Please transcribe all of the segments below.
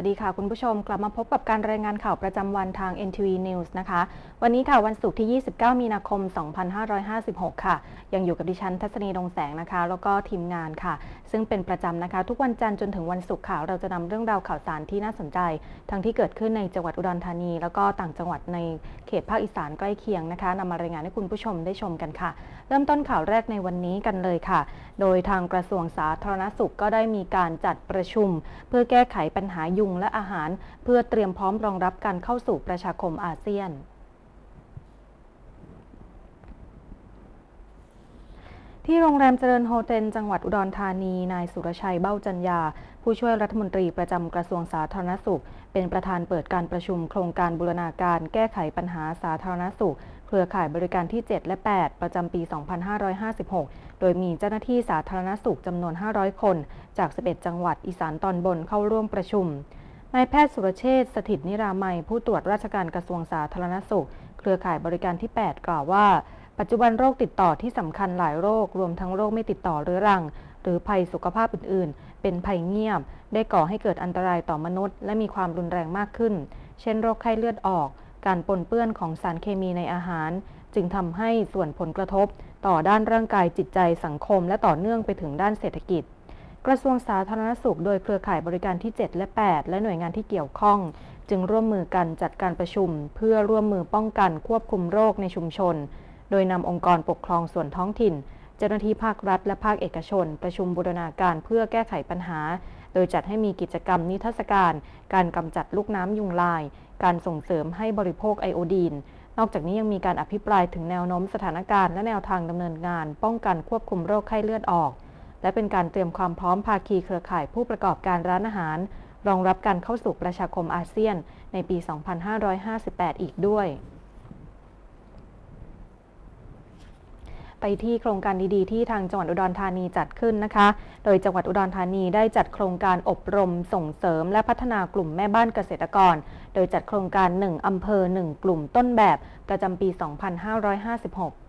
วัสดีค่ะคุณผู้ชมกลับมาพบกับการรายงานข่าวประจำวันทาง NTV News นะคะ วันนี้ค่ะวันศุกร์ที่ 29 มีนาคม 2556 ค่ะ ยังอยู่กับดิฉันทัศนีดงแสงนะคะ แล้วก็ทีมงานค่ะ ซึ่งเป็นประจำนะคะ ทุกวันจันทร์จนถึงวันศุกร์ค่ะ เราจะนำเรื่องราวข่าวสารที่น่าสนใจ ทั้งที่เกิดขึ้นในจังหวัดอุดรธานี แล้วก็ต่างจังหวัดในเขตภาคอีสานใกล้เคียงนะคะนำมารายงานให้คุณผู้ชมได้ชมกันค่ะ เริ่มต้นข่าวแรกในวันนี้กันเลยค่ะ โดยทางกระทรวงสาธารณสุขก็ได้มีการจัดประชุม เพื่อแก้ไขปัญหายุงและอาหาร เพื่อเตรียมพร้อมรองรับการเข้าสู่ประชาคมอาเซียนที่โรงแรมเจริญโฮเทลจังหวัดอุดรธานี นายสุรชัยเบ้าจันยา ผู้ช่วยรัฐมนตรีประจำกระทรวงสาธารณสุข เป็นประธานเปิดการประชุมโครงการบูรณาการแก้ไขปัญหาสาธารณสุข เครือข่ายบริการที่ 7 และ 8 ประจำปี 2556 โดยมีเจ้าหน้าที่สาธารณสุขจำนวน 500 คน จาก 11 จังหวัดอีสานตอนบนเข้าร่วมประชุม นายแพทย์สุรเชษฐ์สถิตนิรามัย ผู้ตรวจราชการกระทรวงสาธารณสุข เครือข่ายบริการที่ 8 กล่าวว่า ปัจจุบันโรคติดต่อที่สำคัญหลายโรค รวมทั้งโรคไม่ติดต่อเรื้อรัง หรือภัยสุขภาพอื่น ๆ เป็นภัยเงียบ ได้ก่อให้เกิดอันตรายต่อมนุษย์ และมีความรุนแรงมากขึ้น เช่น โรคไข้เลือดออก การปนเปื้อนของสารเคมีในอาหาร จึงทำให้ส่วนผลกระทบ ต่อด้านร่างกายจิตใจสังคม และต่อเนื่องไปถึงด้านเศรษฐกิจ กระทรวงสาธารณสุข โดยเครือข่ายบริการที่ 7 และ 8 และหน่วยงานที่เกี่ยวข้อง จึงร่วมมือกันจัดการประชุม เพื่อร่วมมือป้องกันควบคุมโรคในชุมชน โดยนำองค์กรปกครองส่วนท้องถิ่น เจ้าหน้าที่ภาครัฐ และภาคเอกชน ประชุมบูรณาการเพื่อแก้ไขปัญหา โดยจัดให้มีกิจกรรมนิทรรศการ การกำจัดลูกน้ำยุงลาย การส่งเสริมให้บริโภคไอโอดีนนอกจากนี้ยังมีการอภิปรายถึงแนวโน้มสถานการณ์และแนวทางดำเนินงาน ป้องกันควบคุมโรคไข้เลือดออก และเป็นการเตรียมความพร้อมภาคีเครือข่ายผู้ประกอบการร้านอาหาร รองรับการเข้าสู่ประชาคมอาเซียนในปี 2558 อีกด้วย ไปที่โครงการดีๆ ที่ทางจังหวัดอุดรธานีจัดขึ้นนะคะ โดยจังหวัดอุดรธานีได้จัดโครงการอบรมส่งเสริมและพัฒนากลุ่มแม่บ้านเกษตรกร โดยจัดโครงการ 1 อำเภอ 1 กลุ่มต้นแบบประจำปี 2556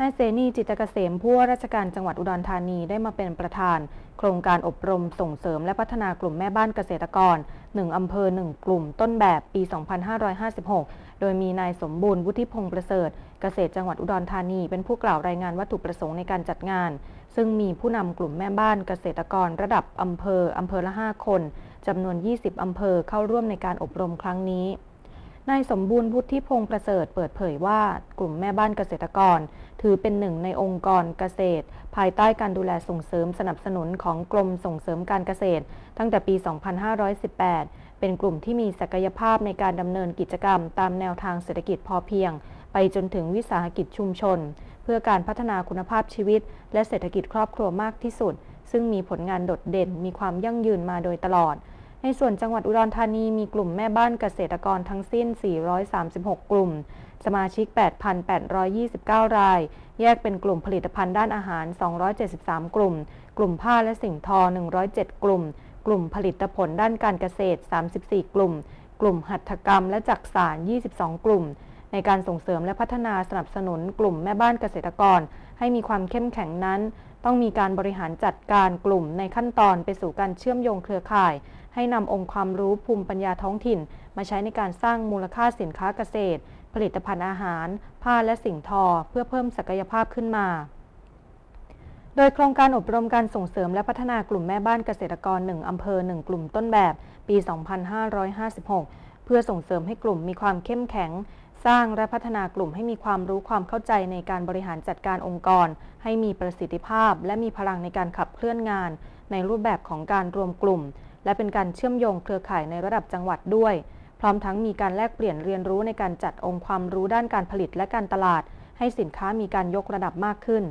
นายเสนีจิตเกษมผู้ว่าราชการจังหวัดอุดรธานีได้มาเป็นประธาน โครงการอบรมส่งเสริมและพัฒนากลุ่มแม่บ้านเกษตรกร 1 อำเภอ 1 กลุ่มต้นแบบปี 2556 โดยมีนายสมบูรณ์วุฒิพงษ์ประเสริฐ เกษตรจังหวัดอุดรธานี เป็นผู้กล่าวรายงานวัตถุประสงค์ในการจัดงาน ซึ่งมีผู้นำกลุ่มแม่บ้านเกษตรกร ระดับอำเภออำเภอละ 5 คนจำนวน 20 อำเภอเข้าร่วมในการอบรมครั้งนี้ นายสมบูรณ์วุฒิพงษ์ประเสริฐเปิดเผยว่ากลุ่มแม่บ้านเกษตรกร ถือเป็นหนึ่งในองค์กรเกษตร ภายใต้การดูแลส่งเสริมสนับสนุนของกรมส่งเสริมการเกษตร ตั้งแต่ปี 2518 เป็นกลุ่มที่มีศักยภาพในการดำเนินกิจกรรม ตามแนวทางเศรษฐกิจพอเพียง ไปจนถึงวิสาหกิจชุมชน เพื่อการพัฒนาคุณภาพชีวิต และเศรษฐกิจครอบครัวมากที่สุด ซึ่งมีผลงานโดดเด่นมีความยั่งยืนมาโดยตลอด ในส่วนจังหวัดอุดรธานีมีกลุ่มแม่บ้านเกษตรกรทั้งสิ้น 436 กลุ่ม สมาชิก 8,829 ราย แยกเป็นกลุ่มผลิตภัณฑ์ด้านอาหาร 273 กลุ่ม กลุ่มผ้าและสิ่งทอ 107 กลุ่ม กลุ่มผลิตผลด้านการเกษตร 34 กลุ่ม กลุ่มหัตถกรรมและจักสาร 22 กลุ่ม ในการส่งเสริมและพัฒนาสนับสนุนกลุ่มแม่บ้านเกษตรกร ให้มีความเข้มแข็งนั้น ต้องมีการบริหารจัดการกลุ่มในขั้นตอนไปสู่การเชื่อมโยงเครือข่าย ให้นำองค์ความรู้ภูมิปัญญาท้องถิ่น มาใช้ในการสร้างมูลค่าสินค้าเกษตร ผลิตภัณฑ์อาหาร ผ้าและสิ่งทอ เพื่อเพิ่มศักยภาพขึ้นมา โดยโครงการอบรมการส่งเสริมและพัฒนากลุ่มแม่บ้านเกษตรกร 1 อำเภอ 1 กลุ่มต้นแบบ ปี 2556 เพื่อส่งเสริมให้กลุ่มมีความเข้มแข็งสร้างและพัฒนากลุ่มให้มีความรู้ความเข้าใจในการบริหารจัดการองค์กร ให้มีประสิทธิภาพ และมีพลังในการขับเคลื่อนงาน ในรูปแบบของการรวมกลุ่ม และเป็นการเชื่อมโยงเครือข่ายในระดับจังหวัดด้วย พร้อมทั้งมีการแลกเปลี่ยนเรียนรู้ในการจัดองค์ความรู้ด้านการผลิตและการตลาด ให้สินค้ามีการยกระดับมากขึ้น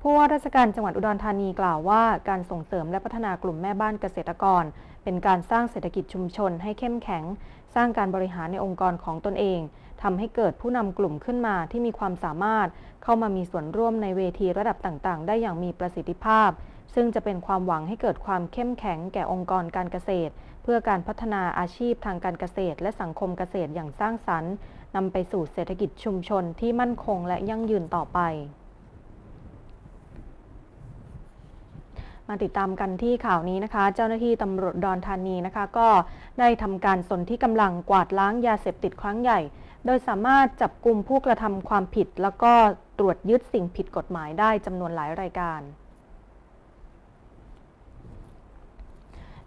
ผู้ว่าราชการจังหวัดอุดรธานีกล่าวว่าการส่งเสริมและพัฒนากลุ่มแม่บ้านเกษตรกร เป็นการสร้างเศรษฐกิจชุมชนให้เข้มแข็ง สร้างการบริหารในองค์กรของตนเองทำให้เกิดผู้นำกลุ่มขึ้นมาที่มีความสามารถ เข้ามามีส่วนร่วมในเวทีระดับต่างๆ ได้อย่างมีประสิทธิภาพ ซึ่งจะเป็นความหวังให้เกิดความเข้มแข็งแก่องค์กรการเกษตร เพื่อการพัฒนาอาชีพทางการเกษตร และสังคมเกษตรอย่างสร้างสรรค์นำไปสู่เศรษฐกิจชุมชนที่มั่นคงและยั่งยืนต่อไป มาติดตามกันที่ข่าวนี้นะคะ เจ้าหน้าที่ตำรวจดอนธานีนะคะ ก็ได้ทำการสนที่กำลังกวาดล้างยาเสพติดครั้งใหญ่ โดยสามารถจับกลุ่มผู้กระทำความผิด แล้วก็ตรวจยึดสิ่งผิดกฎหมายได้จำนวนหลายรายการ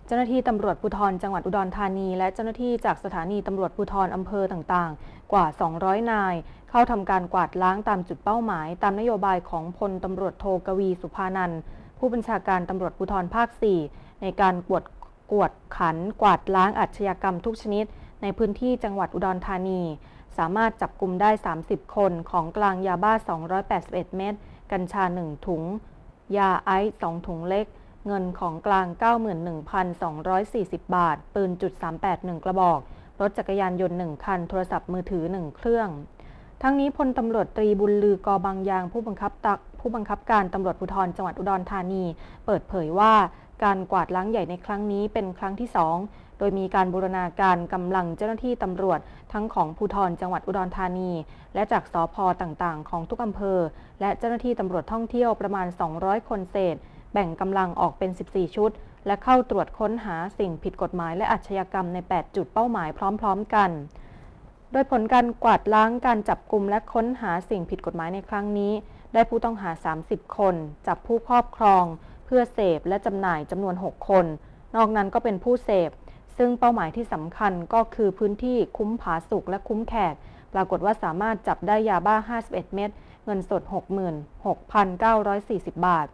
เจ้าหน้าที่ตำรวจภูธรจังหวัดอุดรธานี และเจ้าหน้าที่จากสถานีตำรวจภูธรอำเภอต่างๆ กว่า 200 นาย เข้าทำการกวาดล้างตามจุดเป้าหมาย ตามนโยบายของพลตำรวจโทกวีสุภานันท์ผู้บัญชาการตำรวจภูธรภาค 4 ในการกวดกวดขันกวาดล้างอาชญากรรมทุกชนิด ในพื้นที่จังหวัดอุดรธานี สามารถจับกลุ่มได้ 30 คนของกลางยาบ้า 281 เม็ดกัญชา 1 ถุง ยาไอซ์ 2 ถุงเล็ก เงินของกลาง 91,240 บาท ปืนจุด381 กระบอก รถจักรยานยนต์ 1 คัน โทรศัพท์มือถือ 1 เครื่อง ทั้งนี้พลตำรวจตรีบุญลือกอบางยางผู้บังคับตักผู้บังคับการตำรวจภูธรจังหวัดอุดรธานี เปิดเผยว่าการกวาดล้างใหญ่ในครั้งนี้เป็นครั้งที่2โดยมีการบูรณาการกำลังเจ้าหน้าที่ตำรวจทั้งของภูธรจังหวัดอุดรธานี และจากสพต่างๆ ของทุกอำเภอ และเจ้าหน้าที่ตำรวจท่องเที่ยวประมาณ 200 คนเศษ แบ่งกำลังออกเป็น 14 ชุด และเข้าตรวจค้นหาสิ่งผิดกฎหมายและอาชญากรรมใน 8 จุดเป้าหมายพร้อม ๆ กัน โดยผลการกวาดล้างการจับกลุ่มและค้นหาสิ่งผิดกฎหมายในครั้งนี้ ได้ผู้ต้องหา 30 คน จับผู้ครอบครอง เพื่อเสพและจำหน่ายจำนวน 6 คน นอกนั้นก็เป็นผู้เสพ ซึ่งเป้าหมายที่สำคัญก็คือพื้นที่คุ้มผาสุกและคุ้มแขก ปรากฏว่าสามารถจับได้ยาบ้า 51 เม็ดเงินสด 66,940 บาท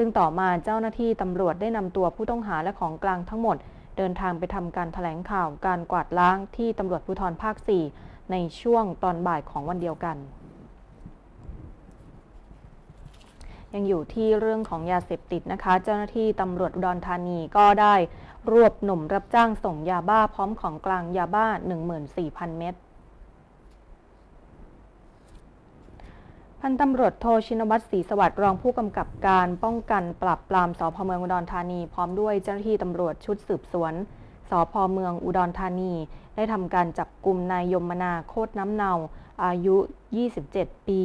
ซึ่งต่อมาเจ้าหน้าที่ตำรวจได้นำตัวผู้ต้องหาและของกลางทั้งหมด เดินทางไปทำการถแถลงข่าวการกวาดล้างที่ตำรวจภูธรภาค 4 ในช่วงตอนบ่ายของวันเดียวกัน ยังอยู่ที่เรื่องของยาเสพติดนะคะ เจ้าหน้าที่ตำรวจอุดรธานีก็ได้ รวบหนุ่มรับจ้างส่งยาบ้าพร้อมของกลางยาบ้า 14,000 เม็ด พันตำรวจโทชินวัตรศรีสวัสดิ์รองผู้กำกับการป้องกันปราบปรามสพเมืองอุดรธานี พร้อมด้วยเจ้าหน้าที่ตำรวจชุดสืบสวนสพเมืองอุดรธานี ได้ทำการจับกลุ่มนายยมนาโคตรน้ำเนาอายุ 27 ปี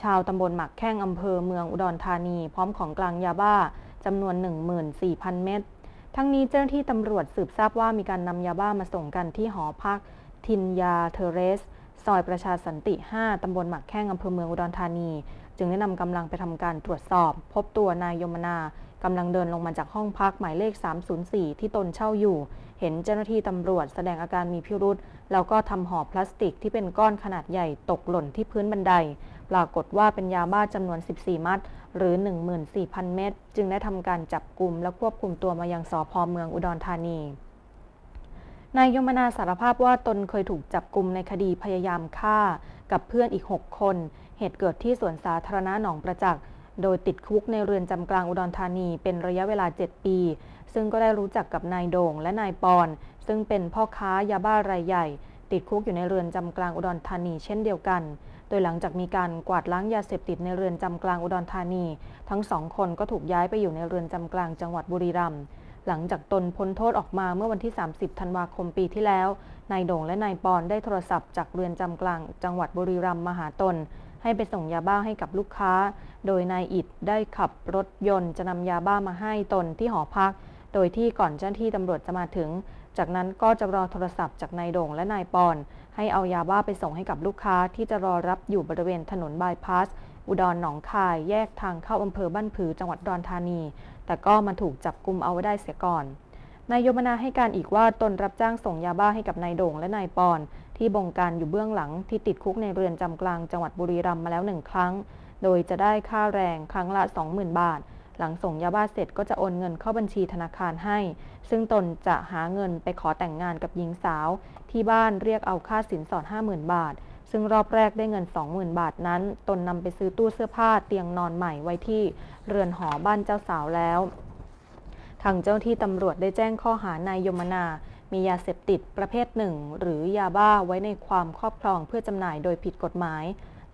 ชาวตำบลหมักแข้งอำเภอเมืองอุดรธานี พร้อมของกลางยาบ้าจำนวน 14,000 เม็ดทั้งนี้เจ้าหน้าที่ตำรวจสืบทราบว่ามีการนำยาบ้ามาส่งกันที่หอพัก ทินยาเทเรส ซอยประชาสันติ 5 ตำบลหมักแข้งอำเภอเมืองอุดรธานี จึงได้นำกำลังไปทำการตรวจสอบ พบตัวนายยมนากำลังเดินลงมาจากห้องพักหมายเลข 304 ที่ตนเช่าอยู่ เห็นเจ้าหน้าที่ตำรวจแสดงอาการมีพิรุษ แล้วก็ทำห่อพลาสติกที่เป็นก้อนขนาดใหญ่ตกหล่นที่พื้นบันได ปรากฏว่าเป็นยาบ้าจำนวน 14 มัด หรือ 14,000 เม็ด จึงได้ทำการจับกลุ่มและควบคุมตัวมายังสพเมืองอุดรธานี นายยมนาสารภาพว่าตนเคยถูกจับกลุ่มในคดีพยายามฆ่า กับเพื่อนอีก 6 คน เหตุเกิดที่สวนสาธารณะหนองประจักษ์ โดยติดคุกในเรือนจำกลางอุดรธานีเป็นระยะเวลา 7 ปี ซึ่งก็ได้รู้จักกับนายโด่งและนายปอน ซึ่งเป็นพ่อค้ายาบ้ารายใหญ่ ติดคุกอยู่ในเรือนจำกลางอุดรธานีเช่นเดียวกัน โดยหลังจากมีการกวาดล้างยาเสพติดในเรือนจำกลางอุดรธานี ทั้งสองคนก็ถูกย้ายไปอยู่ในเรือนจำกลางจังหวัดบุรีรัมย์ หลังจากตนพ้นโทษออกมาเมื่อวันที่ 30 ธันวาคมปีที่แล้ว นายโด่งและนายปอนได้โทรศัพท์จากเรือนจำกลาง จังหวัดบุรีรัมย์มาหาตน ให้ไปส่งยาบ้าให้กับลูกค้า โดยนายอิดได้ขับรถยนต์จะนำยาบ้ามาให้ตนที่หอพัก โดยที่ก่อนเจ้าหน้าที่ตำรวจจะมาถึง จากนั้นก็จะรอโทรศัพท์จากนายโด่งและนายปอน ให้เอายาบ้าไปส่งให้กับลูกค้าที่จะรอรับอยู่บริเวณถนนบายพาสอุดรหนองคาย แยกทางเข้าอำเภอบ้านผือจังหวัดดอุดรธานี แต่ก็มาถูกจับกลุมเอาไว้ได้เสียก่อน นายโยมนาให้การอีกว่าตนรับจ้างส่งยาบ้าให้กับนายโด่งและนายปอน ที่บงการอยู่เบื้องหลังที่ติดคุกในเรือนจำกลางจังหวัดบุรีรัมย์มาแล้วหนึ่งครั้ง โดยจะได้ค่าแรงครั้งละ 20,000 บาท หลังส่งยาบ้าเสร็จก็จะโอนเงินเข้าบัญชีธนาคารให้ ซึ่งตนจะหาเงินไปขอแต่งงานกับหญิงสาว ที่บ้านเรียกเอาค่าสินสอด 50,000 บาท ซึ่งรอบแรกได้เงิน 20,000 บาทนั้น ตนนำไปซื้อตู้เสื้อผ้าเตียงนอนใหม่ไว้ที่เรือนหอบ้านเจ้าสาวแล้ว ทางเจ้าที่ตำรวจได้แจ้งข้อหานายยมนา มียาเสพติดประเภทหนึ่ง หรือยาบ้าไว้ในความครอบครองเพื่อจำหน่ายโดยผิดกฎหมาย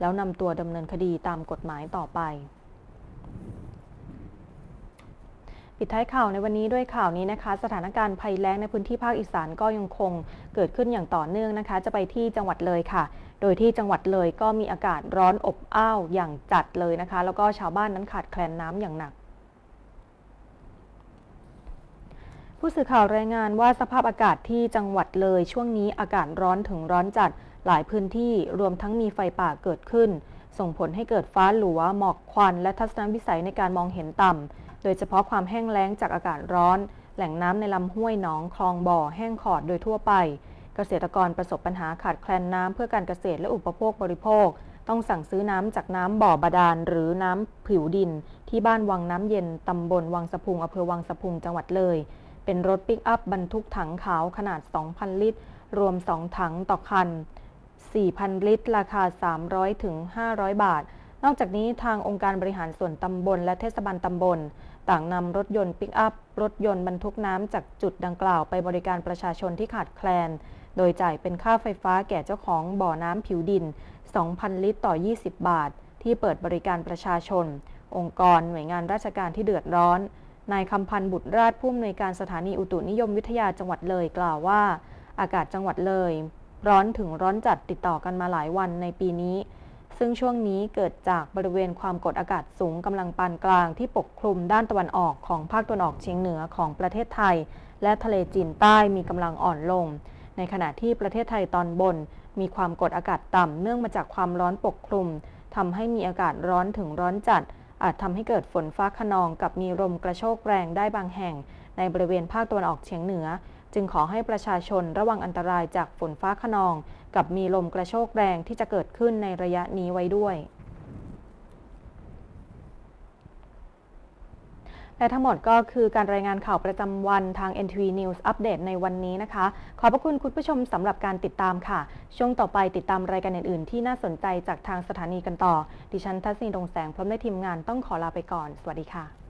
แล้วนำตัวดำเนินคดีตามกฎหมายต่อไป ปิดท้ายข่าวในวันนี้ด้วยข่าวนี้นะคะ สถานการณ์ภัยแล้งในพื้นที่ภาคอีสานก็ยังคงเกิดขึ้นอย่างต่อเนื่องนะคะ จะไปที่จังหวัดเลยค่ะ โดยที่จังหวัดเลยก็มีอากาศร้อนอบอ้าวอย่างจัดเลยนะคะ แล้วก็ชาวบ้านนั้นขาดแคลนน้ำอย่างหนัก ผู้สื่อข่าวรายงานว่าสภาพอากาศที่จังหวัดเลยช่วงนี้อากาศร้อนถึงร้อนจัดหลายพื้นที่รวมทั้งมีไฟป่าเกิดขึ้น ส่งผลให้เกิดฟ้าหลัว หมอกควัน และทัศนวิสัยในการมองเห็นต่ำ โดยเฉพาะความแห้งแล้งจากอากาศร้อน แหล่งน้ำในลำห้วยหนอง คลองบ่อแห้งขอดโดยทั่วไป เกษตรกรประสบปัญหาขาดแคลนน้ำเพื่อการเกษตรและอุปโภคบริโภค ต้องสั่งซื้อน้ำจากน้ำบ่อบาดาลหรือน้ำผิวดิน ที่บ้านวังน้ำเย็นตำบลวังสะพุงอำเภอวังสะพุงจังหวัดเลย เป็นรถปิกอัพบรรทุกถังขาวขนาด 2,000 ลิตร รวม 2 ถังต่อคัน 4,000 ลิตร ราคา 300ถึง500 บาท นอกจากนี้ทางองค์การบริหารส่วนตำบลและเทศบาลตำบลต่างนำรถยนต์ปิกอัพ รถยนต์บรรทุกน้ำจากจุดดังกล่าวไปบริการประชาชนที่ขาดแคลน โดยจ่ายเป็นค่าไฟฟ้าแก่เจ้าของบ่อน้ำผิวดิน 2,000 ลิตรต่อ 20 บาท ที่เปิดบริการประชาชน องค์กรหน่วยงานราชการที่เดือดร้อน นายคำพันธ์บุตรราชผู้อำนวยการสถานีอุตุนิยมวิทยาจังหวัดเลยกล่าวว่า อากาศจังหวัดเลย ร้อนถึงร้อนจัดติดต่อกันมาหลายวันในปีนี้ ซึ่งช่วงนี้เกิดจากบริเวณความกดอากาศสูงกำลังปานกลางที่ปกคลุมด้านตะวันออกของภาคตะวันออกเฉียงเหนือของประเทศไทย และทะเลจีนใต้มีกำลังอ่อนลง ในขณะที่ประเทศไทยตอนบน มีความกดอากาศต่ำเนื่องมาจากความร้อนปกคลุมทำให้มีอากาศร้อนถึงร้อนจัด อาจทำให้เกิดฝนฟ้าขนองกับมีลมกระโชกแรงได้บางแห่ง ในบริเวณภาคตะวันออกเฉียงเหนือ จึงขอให้ประชาชนระวังอันตรายจากฝนฟ้าขนอง กับมีลมกระโชกแรงที่จะเกิดขึ้นในระยะนี้ไว้ด้วย และทั้งหมดก็คือการรายงานข่าวประจำวันทาง NTV News อัปเดตในวันนี้นะคะ ขอบพระคุณคุณผู้ชมสำหรับการติดตามค่ะ ช่วงต่อไปติดตามรายการอื่น ๆ ที่น่าสนใจจากทางสถานีกันต่อ ดิฉันทัศนีดงแสงพร้อมด้วยทีมงานต้องขอลาไปก่อน สวัสดีค่ะ